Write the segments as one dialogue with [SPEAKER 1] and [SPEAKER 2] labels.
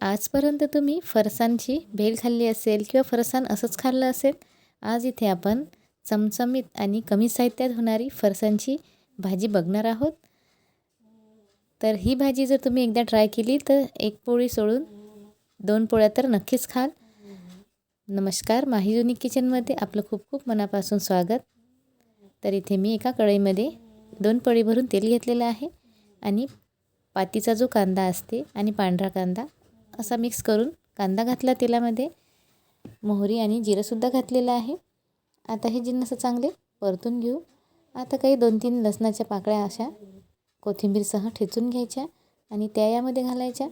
[SPEAKER 1] आजपर्यंत तुम्ही फरसाणची भेल खाल्ली असेल किंवा फरसाण असंच खाल्लं असेल आज इथे आपण चमचमीत आणि कमी साहित्यात होणारी फरसाणची भाजी बघणार आहोत. तर ही भाजी जर तुम्ही एकदा ट्राय केली तर एक पोळी सोडून दोन पोळ्या तर नक्कीच खाल. नमस्कार माही जुनी किचनमध्ये आपलं खूप खूप मनापासून स्वागत. तर इथे मी एका कढईमध्ये दोन पळी भरून तेल घेतलेलं आहे आणि पातीचा जो कांदा असते आणि पांढरा कांदा असा मिक्स करून कांदा घातला तेलामध्ये. मोहरी आणि जिरंसुद्धा घातलेलं आहे. आता हे जिन्नस चांगले परतून घेऊ. आता काही दोन तीन लसणाच्या पाकळ्या अशा कोथिंबीरसह ठेचून घ्यायच्या आणि त्या यामध्ये घालायच्या.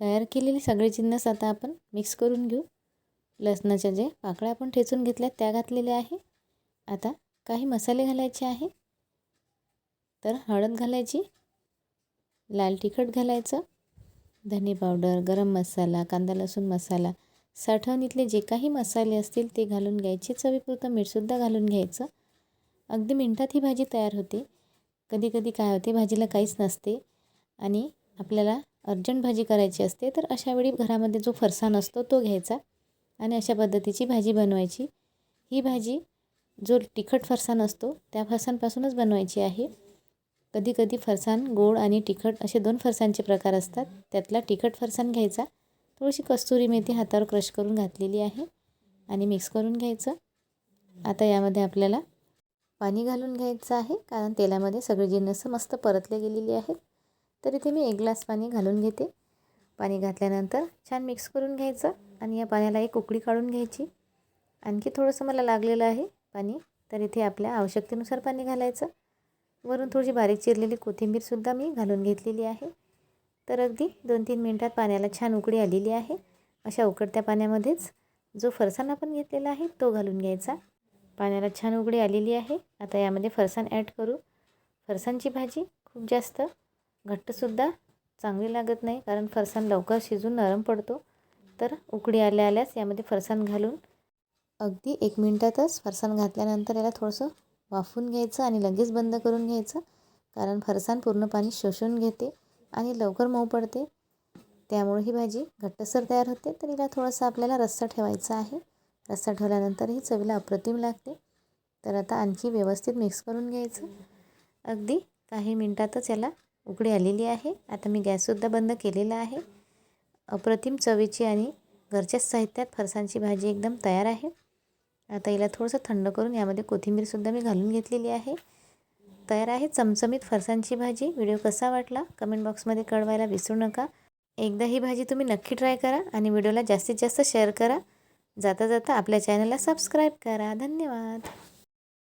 [SPEAKER 1] तयार केलेले सगळे जिन्नस आता आपण मिक्स करून घेऊ. लसणाच्या जे पाकळ्या आपण ठेचून घेतल्या त्या घातलेल्या आहे. आता काही मसाले घालायचे आहे. तर हळद घालायची. लाल तिखट घालायचं. धने पावडर गरम मसाला कांदा लसूण मसाला साठवणीतले जे काही मसाले असतील ते घालून घ्यायचे. चवीपुरतं मीठसुद्धा घालून घ्यायचं. अगदी मिनटात ही भाजी तयार होते. कधी कधी काय होते भाजीला काहीच नसते आणि आपल्याला अर्जंट भाजी करायची असते तर अशावेळी घरामध्ये जो फरसाण असतो तो घ्यायचा आणि अशा पद्धतीची भाजी बनवायची. ही भाजी जो तिखट फरसाण असतो त्या फरसाणपासूनच बनवायची आहे. कधी कधी फरसाण गोड आणि तिखट असे दोन फरसाणचे प्रकार असतात. त्यातला तिखट फरसाण घ्यायचा. थोडीशी कस्तुरी मेथी हातावर क्रश करून घातलेली आहे आणि मिक्स करून घ्यायचं. आता यामध्ये आपल्याला पाणी घालून घ्यायचं आहे कारण तेलामध्ये सगळे जिन्नस मस्त परतले गेलेली आहेत. तर इथे मी एक ग्लास पाणी घालून घेते. पाणी घातल्यानंतर छान मिक्स करून घ्यायचं आणि या पाण्याला एक उकळी काढून घ्यायची. आणखी थोडंसं मला लागलेलं आहे पाणी तर इथे आपल्या आवश्यकतेनुसार पाणी घालायचं. वरून थोडीशी बारीक चिरलेली कोथिंबीरसुद्धा मी घालून घेतलेली आहे. तर अगदी दोन तीन मिनटात पाण्याला छान उकळी आलेली आहे. अशा उकडत्या पाण्यामध्येच जो फरसाण आपण घेतलेला आहे तो घालून घ्यायचा. पाण्याला छान उकळी आलेली आहे. आता यामध्ये फरसाण ॲड करू. फरसाणची भाजी खूप जास्त घट्टसुद्धा चांगली लागत नाही कारण फरसाण लवकर शिजून नरम पडतो. तर उकडी आल्या आल्यास यामध्ये फरसाण घालून अगदी एक मिनटातच फरसाण घातल्यानंतर याला थोडंसं वाफून घ्यायचं आणि लगेच बंद करून घ्यायचं. कारण फरसाण पूर्ण पाणी शोषून घेते आणि लवकर मऊ पडते. त्यामुळे ही भाजी घट्टसर तयार होते. तर हिला थोडासा आपल्याला रस्सा ठेवायचा आहे. रस्सा ठेवल्यानंतर ही चवीला अप्रतिम लागते. तर आता आणखी व्यवस्थित मिक्स करून घ्यायचं. अगदी काही मिनटातच याला उकडी आलेली आहे. आता मी गॅससुद्धा बंद केलेला आहे. अप्रतिम चवीची आणि घरच्याच साहित्यात फरसांची भाजी एकदम तयार आहे. आता हिला थोडंसं थंड करून यामध्ये कोथिंबीरसुद्धा मी घालून घेतलेली आहे. तयार आहे चमचमीत फरसांची भाजी. व्हिडिओ कसा वाटला? कमेंट बॉक्समध्ये कळवायला विसरू नका. एकदा ही भाजी तुम्ही नक्की ट्राय करा आणि व्हिडिओला जास्तीत जास्त शेअर करा. जाता जाता आपल्या चॅनलला सबस्क्राईब करा. धन्यवाद.